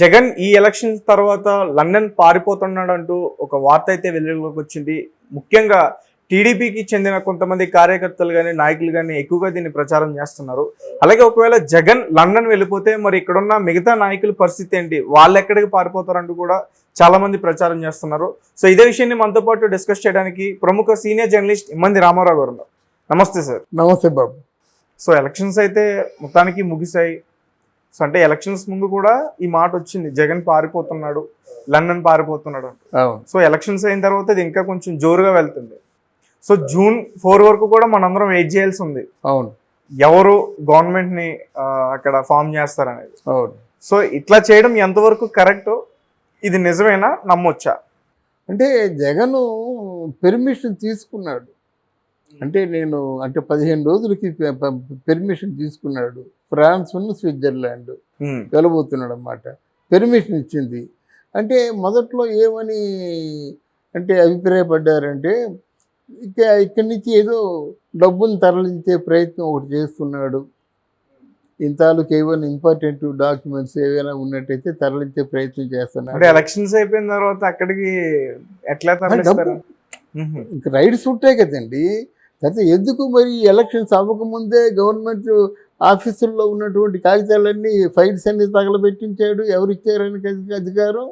జగన్ ఈ ఎలక్షన్స్ తర్వాత లండన్ పారిపోతున్నాడు అంటూ ఒక వార్త అయితే వెలుగులోకి వచ్చింది. ముఖ్యంగా టీడీపీకి చెందిన కొంతమంది కార్యకర్తలు కానీ నాయకులు కానీ ఎక్కువగా దీన్ని ప్రచారం చేస్తున్నారు. అలాగే ఒకవేళ జగన్ లండన్ వెళ్ళిపోతే మరి ఇక్కడున్న మిగతా నాయకుల పరిస్థితి ఏంటి? వాళ్ళు ఎక్కడికి పారిపోతారంటూ కూడా చాలా మంది ప్రచారం చేస్తున్నారు. సో ఇదే విషయాన్ని మనతో పాటు డిస్కస్ చేయడానికి ప్రముఖ సీనియర్ జర్నలిస్ట్ ఇమ్మంది రామారావు గారు ఉన్నారు. నమస్తే సార్. నమస్తే బాబు. సో ఎలక్షన్స్ అయితే మొత్తానికి ముగిశాయి. సో అంటే ఎలక్షన్స్ ముందు కూడా ఈ మాట వచ్చింది జగన్ పారిపోతున్నాడు లండన్ పారిపోతున్నాడు సో ఎలక్షన్స్ అయిన తర్వాత ఇది ఇంకా కొంచెం జోరుగా వెళ్తుంది. సో జూన్ ఫోర్ వరకు కూడా మనందరం వెయిట్ చేయాల్సి ఉంది. అవును. ఎవరు గవర్నమెంట్ని అక్కడ ఫామ్ చేస్తారనేది. అవును. సో ఇట్లా చేయడం ఎంతవరకు కరెక్ట్ ఇది నిజమేనా? నమ్మొచ్చా? అంటే జగను పెర్మిషన్ తీసుకున్నాడు. అంటే నేను అంటే పదిహేను రోజులకి పెర్మిషన్ తీసుకున్నాడు. ఫ్రాన్స్ ఉన్న స్విట్జర్లాండ్ వెళ్ళబోతున్నాడు అన్నమాట పెర్మిషన్ ఇచ్చింది. అంటే మొదట్లో ఏమని అంటే అభిప్రాయపడ్డారంటే ఇక ఇక్కడి నుంచి ఏదో డబ్బును తరలించే ప్రయత్నం ఒకటి చేస్తున్నాడు. ఇంతాలకు ఏమైనా ఇంపార్టెంట్ డాక్యుమెంట్స్ ఏవైనా ఉన్నట్టయితే తరలించే ప్రయత్నం చేస్తున్నాడు. ఎలక్షన్స్ అయిపోయిన తర్వాత అక్కడికి ఎట్లా రైడ్స్ ఉంటాయి కదండి. అయితే ఎందుకు మరి ఎలక్షన్స్ అవ్వకముందే గవర్నమెంట్ ఆఫీసుల్లో ఉన్నటువంటి కాగితాలన్నీ ఫైల్స్ అన్ని తగలబెట్టించాడు. ఎవరు ఇచ్చారని అధి- అధికారం?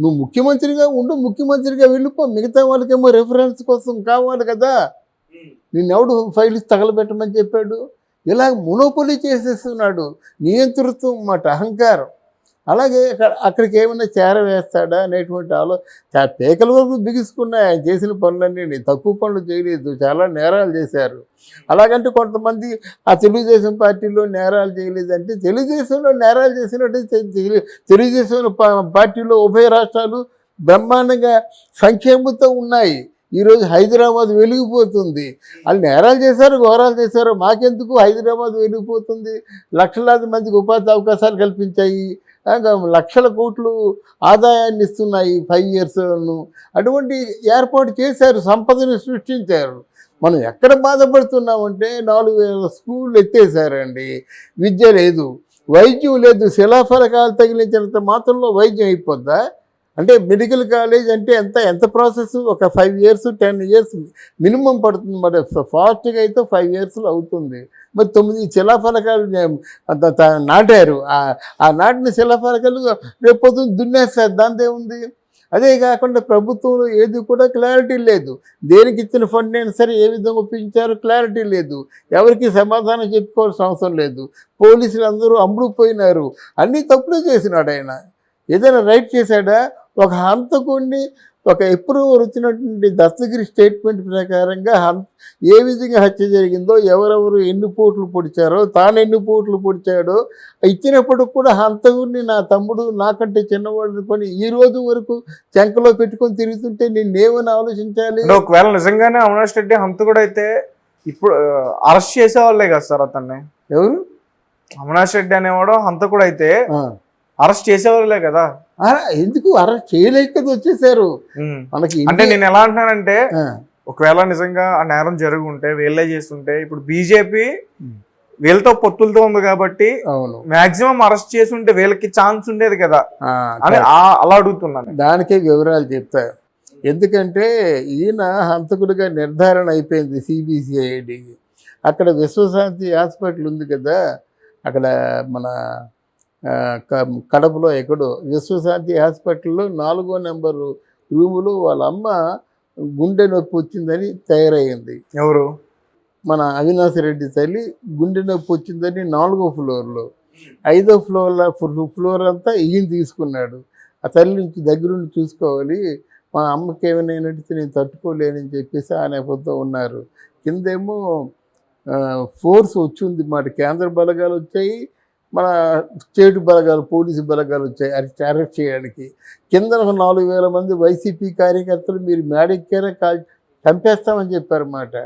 నువ్వు ముఖ్యమంత్రిగా ఉండు ముఖ్యమంత్రిగా వెళ్ళిపో. మిగతా వాళ్ళకేమో రెఫరెన్స్ కోసం కావాలి కదా. నిన్నెవడు ఫైల్స్ తగలబెట్టమని చెప్పాడు? ఇలా మునోపొలి చేసేస్తున్నాడు. నియంతృత్వం మాట అహంకారం. అలాగే అక్కడ అక్కడికి ఏమైనా చేరవేస్తాడా అనేటువంటి ఆలో పేకల వరకు బిగుసుకున్నాయి. ఆయన చేసిన పనులన్నీ తక్కువ పనులు చేయలేదు. చాలా నేరాలు చేశారు. అలాగంటే కొంతమంది ఆ తెలుగుదేశం పార్టీలో నేరాలు చేయలేదంటే తెలుగుదేశంలో నేరాలు చేసినట్టు తెలుగుదేశం పార్టీలో ఉభయ రాష్ట్రాలు బ్రహ్మాండంగా సంక్షేమంతో ఉన్నాయి. ఈరోజు హైదరాబాద్ వెలిగిపోతుంది. వాళ్ళు నేరాలు చేశారు ఘోరాలు చేశారు. మాకెందుకు హైదరాబాద్ వెలిగిపోతుంది? లక్షలాది మందికి ఉపాధి అవకాశాలు కల్పించాయి. లక్షల కోట్లు ఆదాయాన్ని ఇస్తున్నాయి ఫైవ్ ఇయర్స్ను అటువంటి ఏర్పాటు చేశారు సంపదను సృష్టించారు. మనం ఎక్కడ బాధపడుతున్నామంటే నాలుగు వేల స్కూళ్ళు ఎత్తేసారండి విద్య లేదు వైద్యం లేదు శిలాఫలకాలు తగిలించినంత మాత్రంలో వైద్యం అయిపోద్దా? అంటే మెడికల్ కాలేజ్ అంటే ఎంత ఎంత ప్రాసెస్? ఒక five years ten years minimum పడుతుంది మరి ఫాస్ట్గా అయితే ఫైవ్ ఇయర్స్లో అవుతుంది. మరి తొమ్మిది శిలాఫలకాలు నాటారు. ఆ- నాటిన శిలాఫలకాలు రేపు పొద్దున్న దున్నేస్తారు. దాంతో ఏముంది? అదే కాకుండా ప్రభుత్వంలో ఏది కూడా క్లారిటీ లేదు. దేనికి ఇచ్చిన ఫండ్ అయినా సరే ఏ విధంగా ఒప్పించారో క్లారిటీ లేదు. ఎవరికి సమాధానం చెప్పుకోవాల్సిన అవసరం లేదు. పోలీసులు అందరూ అమ్ముడుపోయినారు. అన్నీ తప్పులే చేసినాడు ఆయన. ఏదైనా రైట్ చేశాడా? ఒక హంతకుడిని ఒక ఎప్పుడు వచ్చినటువంటి దత్తగిరి స్టేట్మెంట్ ప్రకారంగా ఏ విధంగా హత్య జరిగిందో ఎవరెవరు ఎన్ని పోట్లు పొడిచారో తాను ఎన్ని పోట్లు పొడిచాడో ఇచ్చినప్పుడు కూడా హంతకుడిని నా తమ్ముడు నాకంటే చిన్నవాడు అనుకొని ఈ రోజు వరకు చెంకలో పెట్టుకొని తిరుగుతుంటే నిన్నేమని ఆలోచించాలి? ఒకవేళ నిజంగానే అవినాష్ రెడ్డి హంతకుడు అయితే ఇప్పుడు అరెస్ట్ చేసేవాళ్ళే కదా సార్ అతన్ని. ఎవరు? అవినాష్ రెడ్డి అనేవాడు హంతకుడు అయితే. అరెస్ట్ చేసేవాళ్ళే కదా. ఎందుకు అరెస్ట్ చేయలేక వచ్చేసారు. మనకి అంటే నేను ఎలా అంటున్నానంటే ఒకవేళ నిజంగా ఆ నేరం జరిగి ఉంటే వీళ్ళే చేస్తుంటే ఇప్పుడు బీజేపీ. వీళ్ళతో పొత్తులతో ఉంది కాబట్టి అవును. మాక్సిమం అరెస్ట్ చేసి ఉంటే వీళ్ళకి ఛాన్స్ ఉండేది కదా. అని అలా అడుగుతున్నాను. దానికే వివరాలు చెప్తా. ఎందుకంటే ఈయన హంతకుడిగా నిర్ధారణ అయిపోయింది సిబిసిఐడి అక్కడ విశ్వశాంతి హాస్పిటల్ ఉంది కదా. అక్కడ మన కడపలో ఎక్కడో విశ్వశాంతి హాస్పిటల్లో నాలుగో నెంబరు రూములో వాళ్ళ అమ్మ గుండె నొప్పి వచ్చిందని తయారయ్యింది ఎవరు? మన అవినాష్ రెడ్డి తల్లి గుండె నొప్పి వచ్చిందని నాలుగో ఫ్లోర్లో. ఐదో ఫ్లోర్ ఫ్లోర్ అంతా ఈయన తీసుకున్నాడు. ఆ తల్లి నుంచి దగ్గరుండి చూసుకోవాలి. మా అమ్మకి ఏమైనా అయినట్టు నేను తట్టుకోలేనని చెప్పేసి ఆ నేపథ్యంతో ఉన్నారు కిందేమో ఫోర్స్ వచ్చింది మాట. కేంద్ర బలగాలు వచ్చాయి మన స్టేట్ బలగాలు పోలీసు బలగాలు వచ్చాయి అరెస్ట్ అరెస్ట్ చేయడానికి. కింద ఒక నాలుగు వేల మంది వైసీపీ కార్యకర్తలు మీరు మేడెక్కారా కాల్ చంపేస్తామని చెప్పారన్నమాట.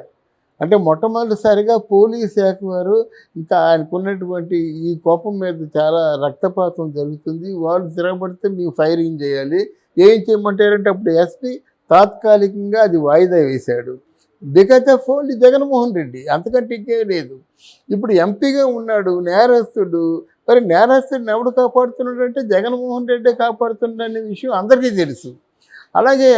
అంటే మొట్టమొదటిసారిగా పోలీస్ శాఖ వారు ఇంకా ఆయనకున్నటువంటి ఈ కోపం మీద చాలా రక్తపాతం జరుగుతుంది. వాళ్ళు తిరగబడితే మీకు ఫైరింగ్ చేయాలి. ఏం చేయమంటారంటే అప్పుడు ఎస్పీ తాత్కాలికంగా అది వాయిదా వేశాడు. దిగతే ఫోన్లీ జగన్మోహన్ రెడ్డి. అంతకంటే ఇంకే లేదు. ఇప్పుడు ఎంపీగా ఉన్నాడు నేరస్తుడు. మరి నేరస్తుడిని ఎవడు కాపాడుతున్నాడు అంటే జగన్మోహన్ రెడ్డి కాపాడుతున్నాడు అనే విషయం అందరికీ తెలుసు. అలాగే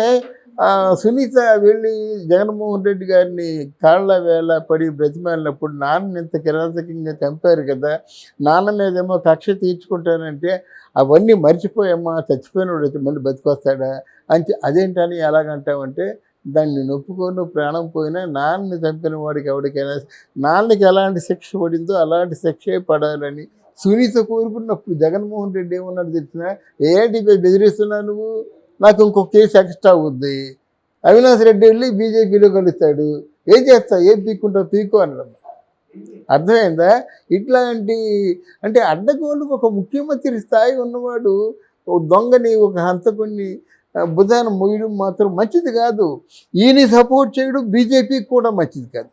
సునీత వెళ్ళి జగన్మోహన్ రెడ్డి గారిని కాళ్ళ వేళ పడి బ్రతిమాలినప్పుడు నాన్న ఇంత కిరాతకంగా చంపారు కదా నాన్న మీదేమో కక్ష తీర్చుకుంటానంటే అవన్నీ మర్చిపోయమ్మా చచ్చిపోయినోడు అయితే మళ్ళీ బతికొస్తాడా? అని అదేంటని ఎలాగంటామంటే దాన్ని నొప్పుకొని ప్రాణం పోయినా నాన్నని చంపిన వాడికి ఎవరికైనా నాన్నకి ఎలాంటి శిక్ష పడిందో అలాంటి శిక్షే పడాలని సునీత కోరుకున్నప్పుడు జగన్మోహన్ రెడ్డి ఏమన్నాడు తెలిసిన? ఏంటి బెదిరిస్తున్నావు నువ్వు? నాకు ఇంకొక కేసు ఎక్స్ట్రా అవుద్ది అవినాష్ రెడ్డి వెళ్ళి బీజేపీలో కలుస్తాడు. ఏం చేస్తావు? ఏం పీక్కుంటావు? పీకో అనడం అర్థమైందా? ఇట్లాంటి అంటే అడ్డగోళ్ళకు ఒక ముఖ్యమంత్రి స్థాయి ఉన్నవాడు ఒక దొంగని ఒక హంతకుని బుధాన్ని మోయడం మాత్రం మంచిది కాదు. ఈయన సపోర్ట్ చేయడం బీజేపీకి కూడా మంచిది కాదు.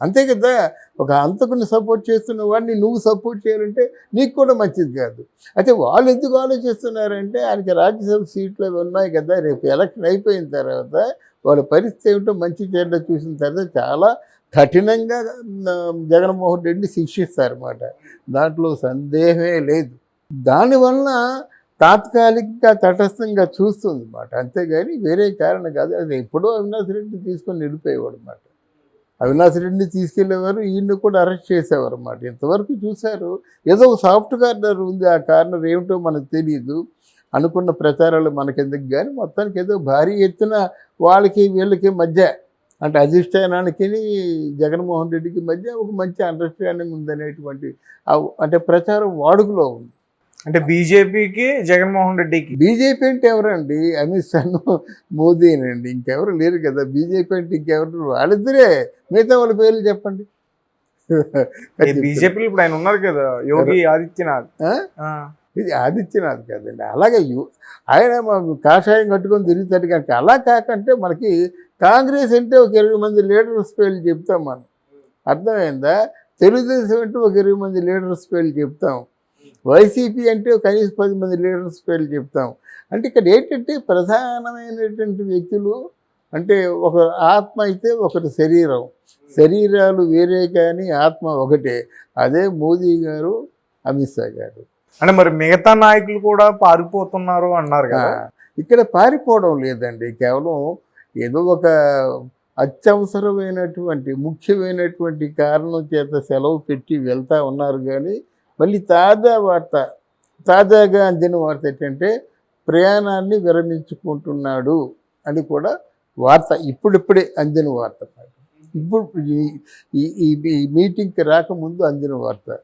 అంతే కదా? ఒక అంతకుని సపోర్ట్ చేస్తున్న వాడిని నువ్వు సపోర్ట్ చేయాలంటే నీకు కూడా మంచిది కాదు. అయితే వాళ్ళు ఎందుకు ఆలోచిస్తున్నారంటే ఆయనకి రాజ్యసభ సీట్లు అవి ఉన్నాయి కదా రేపు ఎలక్షన్ అయిపోయిన తర్వాత వాళ్ళ పరిస్థితి ఏమిటో మంచి చెడ్డ చూసిన తర్వాత చాలా కఠినంగా జగన్మోహన్ రెడ్డిని శిక్షిస్తారన్నమాట. దాంట్లో సందేహమే లేదు. దానివల్ల తాత్కాలికంగా తటస్థంగా చూస్తుంది అనమాట అంతేగాని వేరే కారణం కాదు. అది ఎప్పుడో అవినాష్ రెడ్డి తీసుకొని నిలిపేవాడు అనమాట అవినాష్ రెడ్డిని తీసుకెళ్ళేవారు ఈయన్ని కూడా అరెస్ట్ చేసేవారు అన్నమాట ఇంతవరకు చూశారు? ఏదో సాఫ్ట్ కార్నర్ ఉంది. ఆ కార్నర్ ఏమిటో మనకు తెలియదు అనుకున్న ప్రచారాలు మనకెందుకు? కానీ మొత్తానికి ఏదో భారీ ఎత్తున వాళ్ళకి వీళ్ళకి మధ్య అంటే అధిష్టానానికి జగన్మోహన్ రెడ్డికి మధ్య ఒక మంచి అండర్స్టాండింగ్ ఉందనేటువంటి అంటే ప్రచారం వాడుకలో ఉంది. అంటే బీజేపీకి జగన్మోహన్ రెడ్డికి? బీజేపీ అంటే ఎవరండి? అమిత్ షాను మోదీనండి ఇంకెవరు లేరు కదా. బీజేపీ అంటే ఇంకెవరు? వాళ్ళిద్దరే. మిగతా వాళ్ళ పేర్లు చెప్పండి. బీజేపీలో ఇప్పుడు ఆయన ఉన్నారు కదా యోగి ఆదిత్యనాథ్. ఇది ఆదిత్యనాథ్ కదండి. అలాగే యు- ఆయన కాషాయం కట్టుకొని తిరుగుతాడు కనుక అలా కాకంటే మనకి కాంగ్రెస్ అంటే ఒక ఇరవై మంది లీడర్స్ పేర్లు చెప్తాం మనం. అర్థమైందా? తెలుగుదేశం అంటే ఒక ఇరవై మంది లీడర్స్ పేర్లు చెప్తాం. వైసీపీ అంటే కనీసం పది మంది లీడర్స్ పేర్లు చెప్తాం. అంటే ఇక్కడ ఏంటంటే ప్రధానమైనటువంటి వ్యక్తులు అంటే ఒక ఆత్మ అయితే ఒకటి శరీరం. శరీరాలు వేరే కానీ ఆత్మ ఒకటే. అదే మోదీ గారు అమిత్ షా గారు. అంటే మరి మిగతా నాయకులు కూడా పారిపోతున్నారు అన్నారు కదా? ఇక్కడ పారిపోవడం లేదండి. కేవలం ఏదో ఒక అత్యవసరమైనటువంటి ముఖ్యమైనటువంటి కారణం చేత సెలవు పెట్టి వెళ్తా ఉన్నారు కానీ మళ్ళీ తాజా వార్త తాజాగా అందిన వార్త ఏంటంటే ప్రయాణాన్ని విరమించుకుంటున్నాడు అని కూడా వార్త ఇప్పుడిప్పుడే అందిన వార్త ఇప్పుడు ఈ- మీటింగ్కి రాకముందు అందిన వార్త.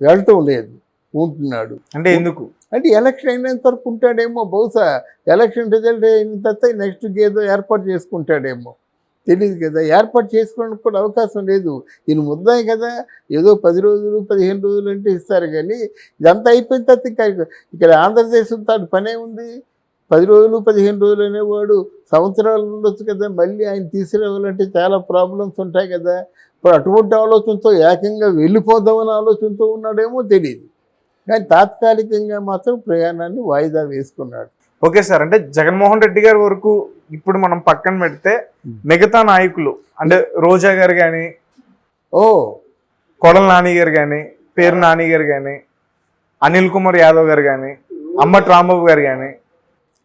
వెళ్ళటం లేదు. ఉంటున్నాడు. అంటే ఎందుకు? అంటే ఎలక్షన్ అయినంత వరకు ఉంటాడేమో బహుశా ఎలక్షన్ రిజల్ట్ అయిన తర్వాత నెక్స్ట్ ఏదో ఏర్పాటు చేసుకుంటాడేమో. తెలియదు కదా ఏర్పాటు చేసుకోవడానికి కూడా అవకాశం లేదు. ఈయన ముద్దాయి కదా ఏదో పది రోజులు పదిహేను రోజులు అంటే ఇస్తారు కానీ ఇదంతా అయిపోయిన తర్వాత ఇంకా ఇక్కడ ఆంధ్రదేశం తాడు పనే ఉంది. పది రోజులు పదిహేను రోజులు అనేవాడు సంవత్సరాలు ఉండొచ్చు కదా మళ్ళీ ఆయన తీసుకురావాలంటే చాలా ప్రాబ్లమ్స్ ఉంటాయి కదా. ఇప్పుడు అటువంటి ఆలోచనతో ఏకంగా వెళ్ళిపోదామనే ఆలోచనతో ఉన్నాడేమో తెలియదు కానీ తాత్కాలికంగా మాత్రం ప్రయాణాన్ని వాయిదా వేసుకున్నాడు. ఓకే సార్ అంటే జగన్మోహన్ రెడ్డి గారి వరకు ఇప్పుడు మనం పక్కన పెడితే మిగతా నాయకులు అంటే రోజా గారు కానీ ఓ. కొడల నాని గారు కానీ పేరు నాని గారు కానీ అనిల్ కుమార్ యాదవ్ గారు కానీ అమ్మటి రాంబాబు గారు కానీ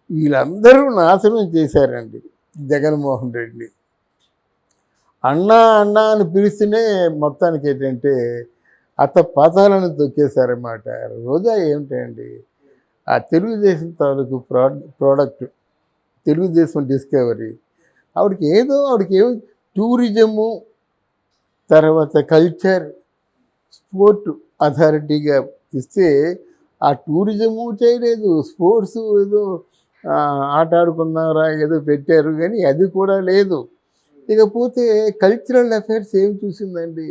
వీళ్ళందరూ నాశనం చేశారండి జగన్మోహన్ రెడ్డి. అన్నా అన్నా అని పిలిస్తేనే మొత్తానికి ఏంటంటే అత పదాలను తొక్కేశారన్నమాట. రోజా ఏమిటండి? ఆ తెలుగుదేశం తాలూకు ప్రా ప్రోడక్ట్ తెలుగుదేశం డిస్కవరీ. ఆవిడకి ఏదో ఆవిడకి ఏమో టూరిజము తర్వాత కల్చర్ స్పోర్ట్ అథారిటీగా ఇస్తే ఆ టూరిజము చేయలేదు స్పోర్ట్స్ ఏదో ఆట ఆడుకున్నారా ఏదో పెట్టారు కానీ అది కూడా లేదు. ఇకపోతే కల్చరల్ అఫైర్స్ ఏమి చూసిందండి?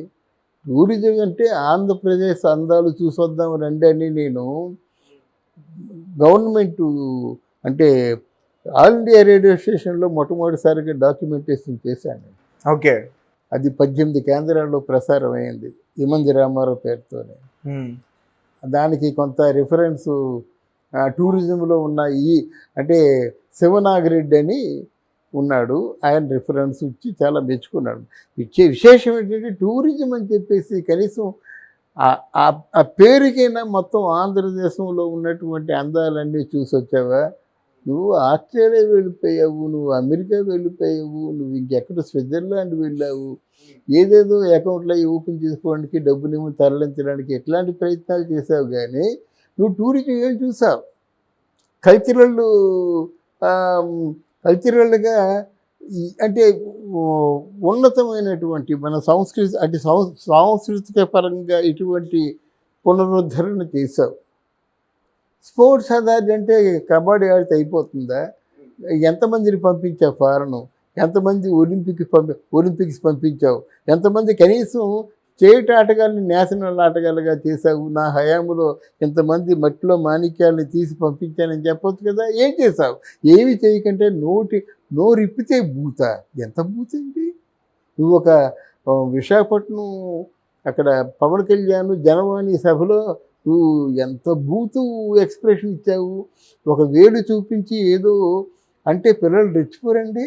టూరిజం అంటే ఆంధ్రప్రదేశ్ అందాలు చూసొద్దాం రండి అని నేను గవర్నమెంట్ అంటే ఆల్ ఇండియా రేడియో స్టేషన్లో మొట్టమొదటిసారిగా డాక్యుమెంటేషన్ చేశాను ఓకే. అది పద్దెనిమిది కేంద్రాల్లో ప్రసారం అయింది ఇమంది రామారావు పేరుతోనే. దానికి కొంత రిఫరెన్సు టూరిజంలో ఉన్న ఈ అంటే శివనాగిరెడ్డి అని ఉన్నాడు. ఆయన రిఫరెన్స్ ఇచ్చి చాలా మెచ్చుకున్నాడు. ఇచ్చే విశేషం ఏంటంటే టూరిజం అని చెప్పేసి కనీసం ఆ పేరుకైనా మొత్తం ఆంధ్రదేశంలో ఉన్నటువంటి అందాలన్నీ చూసి వచ్చావా నువ్వు ఆస్ట్రేలియా వెళ్ళిపోయావు నువ్వు అమెరికా వెళ్ళిపోయావు నువ్వు ఇంకెక్కడ స్విట్జర్లాండ్ వెళ్ళావు? ఏదేదో అకౌంట్లో ఓపెన్ చేసుకోవడానికి డబ్బునేమో తరలించడానికి ఎట్లాంటి ప్రయత్నాలు చేసావు కానీ నువ్వు టూరిజం ఏం చూసావు? కల్చరల్ కల్చరల్గా అంటే ఉన్నతమైనటువంటి మన సంస్కృతి అంటే సాంస్కృతిక పరంగా ఇటువంటి పునరుద్ధరణ చేశావు. స్పోర్ట్స్ అథారిటీ అంటే కబడ్డీ ఆడితే అయిపోతుందా? ఎంతమందిని పంపించావు ఫారెన్? ఎంతమంది ఒలింపిక్ పంపి ఒలింపిక్స్ పంపించావు? ఎంతమంది కనీసం స్టేట్ ఆటగాళ్ళని నేషనల్ ఆటగాళ్ళుగా చేశావు? నా హయాంలో ఇంతమంది మట్టిలో మాణిక్యాలని తీసి పంపించానని చెప్పొచ్చు కదా? ఏం చేశావు? ఏమి చేయకంటే నోటి నోరిప్పితే బూత. ఎంత బూత నువ్వు ఒక విశాఖపట్నం అక్కడ పవన్ కళ్యాణ్ జనవాణి సభలో నువ్వు ఎంత బూతు ఎక్స్ప్రెషన్ ఇచ్చావు? ఒక వేడు చూపించి ఏదో అంటే పిల్లలు రెచ్చిపోరండి.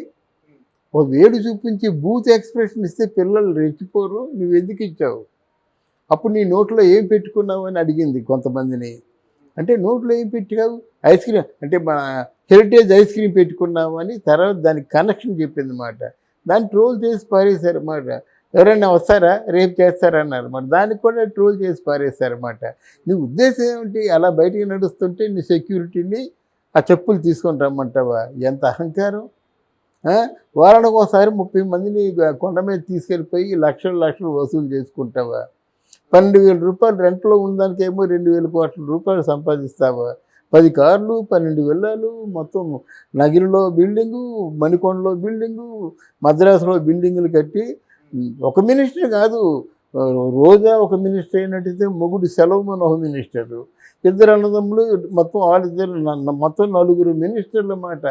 ఒక వేడు చూపించి బూత్ ఎక్స్ప్రెషన్ ఇస్తే పిల్లలు రెచ్చిపోరు నువ్వు ఎందుకు ఇచ్చావు? అప్పుడు నీ నోట్లో ఏం పెట్టుకున్నావు అని అడిగింది కొంతమందిని. అంటే నోట్లో ఏం పెట్టావు? ఐస్ క్రీమ్ అంటే మన హెరిటేజ్ ఐస్ క్రీమ్ పెట్టుకున్నావు అని తర్వాత దానికి కనెక్షన్ చెప్పింది మాట. దాన్ని ట్రోల్ చేసి పారేశారు అన్నమాట ఎవరైనా వస్తారా? రేపు చేస్తారన్నారు. మరి దానికి కూడా ట్రోల్ చేసి పారేశారన్నమాట నీ ఉద్దేశం ఏమిటి? అలా బయటికి నడుస్తుంటే నీ సెక్యూరిటీని ఆ చెప్పులు తీసుకొని రమ్మంటావా? ఎంత అహంకారం? వారానికి ఒకసారి ముప్పై మందిని కొండ మీద తీసుకెళ్ళిపోయి లక్షలు లక్షలు వసూలు చేసుకుంటావా? పన్నెండు వేల రూపాయలు రెంట్లో ఉన్నదానికేమో రెండు వేల కోట్ల రూపాయలు సంపాదిస్తావా? పది కార్లు పన్నెండు వెళ్ళాలు మొత్తం నగిరిలో బిల్డింగు మణికొండలో బిల్డింగు మద్రాసులో బిల్డింగులు కట్టి ఒక మినిస్టర్ కాదు రోజా ఒక మినిస్టర్ అయినట్టయితే మొగుడు సెలవుమని ఒక మినిస్టరు. ఇద్దరు అన్నదమ్ములు మొత్తం వాళ్ళిద్దరు మొత్తం నలుగురు మినిస్టర్ల మాట.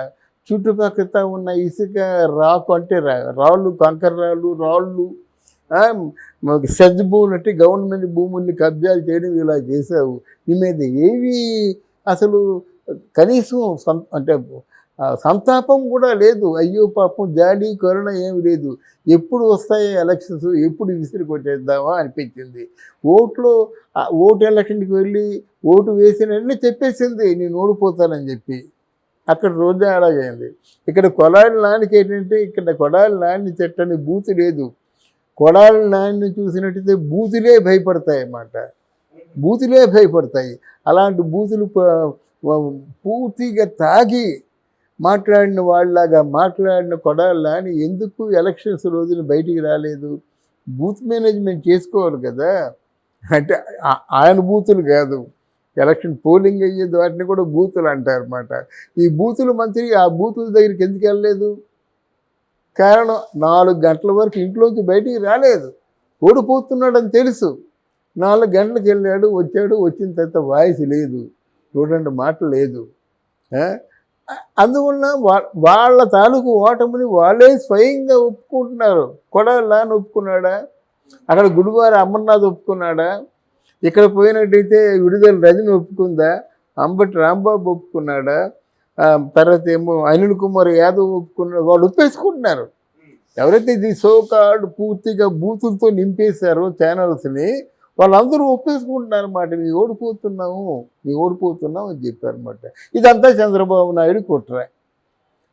చుట్టుపక్కల ఉన్న ఇసుక రాకు అంటే రా- రాళ్ళు కంకర రాళ్ళు రాళ్ళు సజ్జ భూములు అంటే గవర్నమెంట్ భూముల్ని కబ్జాలు చేయడం ఇలా చేసావు నీ మీద ఏవి అసలు కనీసం అంటే సంతాపం కూడా లేదు. అయ్యో పాపం జాలి కరుణ ఏమి లేదు. ఎప్పుడు వస్తాయి ఎలక్షన్స్? ఎప్పుడు విసిరి కొట్టేద్దామా అనిపించింది. ఓట్లు ఓటు ఎలక్షన్కి వెళ్ళి ఓటు వేసిన చెప్పేసింది. నేను ఓడిపోతానని చెప్పి. అక్కడ రోజా అలాగైంది ఇక్కడ కొడాలి నానికి ఏంటంటే ఇక్కడ కొడాలి నాని చెట్టని బూతు లేదు. కొడాలి నాన్ని చూసినట్టయితే బూతులే భయపడతాయి అన్నమాట బూతులే భయపడతాయి. అలాంటి బూతులు పూర్తిగా తాగి మాట్లాడిన వాళ్ళలాగా మాట్లాడిన కొడాలా అని ఎందుకు ఎలక్షన్స్ రోజున బయటికి రాలేదు? బూత్ మేనేజ్మెంట్ చేసుకోవాలి కదా. అంటే ఆయన బూతులు కాదు. ఎలక్షన్ పోలింగ్ అయ్యేది వాటిని కూడా బూతులు అంటారు అన్నమాట ఈ బూతులు మంత్రి ఆ బూతుల దగ్గరికి ఎందుకు వెళ్ళలేదు? కారణం నాలుగు గంటల వరకు ఇంట్లోంచి బయటికి రాలేదు. ఓడిపోతున్నాడని తెలుసు. నాలుగు గంటలకు వెళ్ళాడు వచ్చాడు వచ్చిన తర్వాత వాయిస్ లేదు. చూడండి మాట లేదు. అందువల్ల వా- వాళ్ళ తాలూకు ఓటమిని వాళ్ళే స్వయంగా ఒప్పుకుంటున్నారు. కొడాలని ఒప్పుకున్నాడా? అక్కడ గుడివారి అమర్నాథ్ ఒప్పుకున్నాడా? ఇక్కడ పోయినట్టయితే విడుదల రజని ఒప్పుకుందా? అంబటి రాంబాబు ఒప్పుకున్నాడా? తర్వాత ఏమో అనిల్ కుమార్ యాదవ్ ఒప్పుకున్నాడు? వాళ్ళు ఒప్పేసుకుంటున్నారు. ఎవరైతే ఇది సోకాడు పూర్తిగా బూతులతో నింపేశారో ఛానల్స్ని వాళ్ళందరూ ఒప్పేసుకుంటున్నారు అన్నమాట మేము ఓడిపోతున్నాము మేము ఓడిపోతున్నాం అని చెప్పారన్నమాట ఇదంతా చంద్రబాబు నాయుడు కుట్ర.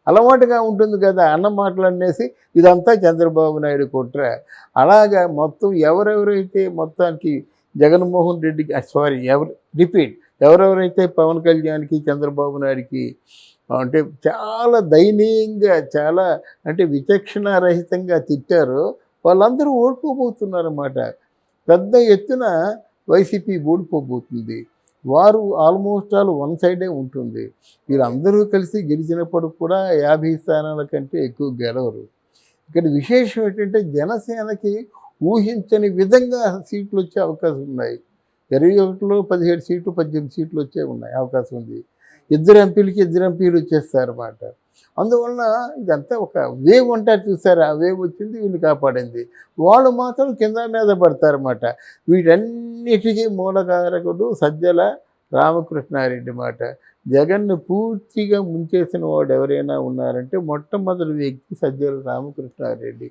అలవాటుగా ఉంటుంది కదా అన్న మాటలనేసి ఇదంతా చంద్రబాబు నాయుడు కుట్ర. అలాగా మొత్తం ఎవరెవరైతే మొత్తానికి జగన్మోహన్ రెడ్డికి సారీ ఎవరు రిపీట్ ఎవరెవరైతే పవన్ కళ్యాణ్కి చంద్రబాబు నాయుడికి అంటే చాలా దయనీయంగా చాలా అంటే విచక్షణారహితంగా తిట్టారో వాళ్ళందరూ ఓడిపోబోతున్నారన్నమాట పెద్ద ఎత్తున వైసీపీ ఓడిపోబోతుంది. వారు ఆల్మోస్ట్ ఆల్ వన్ సైడే ఉంటుంది. వీరందరూ కలిసి గెలిచినప్పుడు కూడా యాభై స్థానాల కంటే ఎక్కువ గెలవరు. ఇక్కడ విశేషం ఏంటంటే జనసేనకి ఊహించని విధంగా సీట్లు వచ్చే అవకాశం ఉన్నాయి. ఇరవై ఒకటిలో పదిహేడు సీట్లు పద్దెనిమిది సీట్లు వచ్చే ఉన్నాయి అవకాశం ఉంది. ఇద్దరు ఎంపీలకి ఇద్దరు ఎంపీలు వచ్చేస్తారన్నమాట అందువలన ఇదంతా ఒక వేవ్ ఉంటారు చూసారు. ఆ వేవ్ వచ్చింది వీళ్ళు కాపాడింది. వాళ్ళు మాత్రం కింద మీద పడతారన్నమాట వీటన్నిటికీ మూలకారకుడు సజ్జల రామకృష్ణారెడ్డి మాట జగన్ను పూర్తిగా ముంచేసిన వాడు ఎవరైనా ఉన్నారంటే మొట్టమొదటి వ్యక్తి సజ్జల రామకృష్ణారెడ్డి.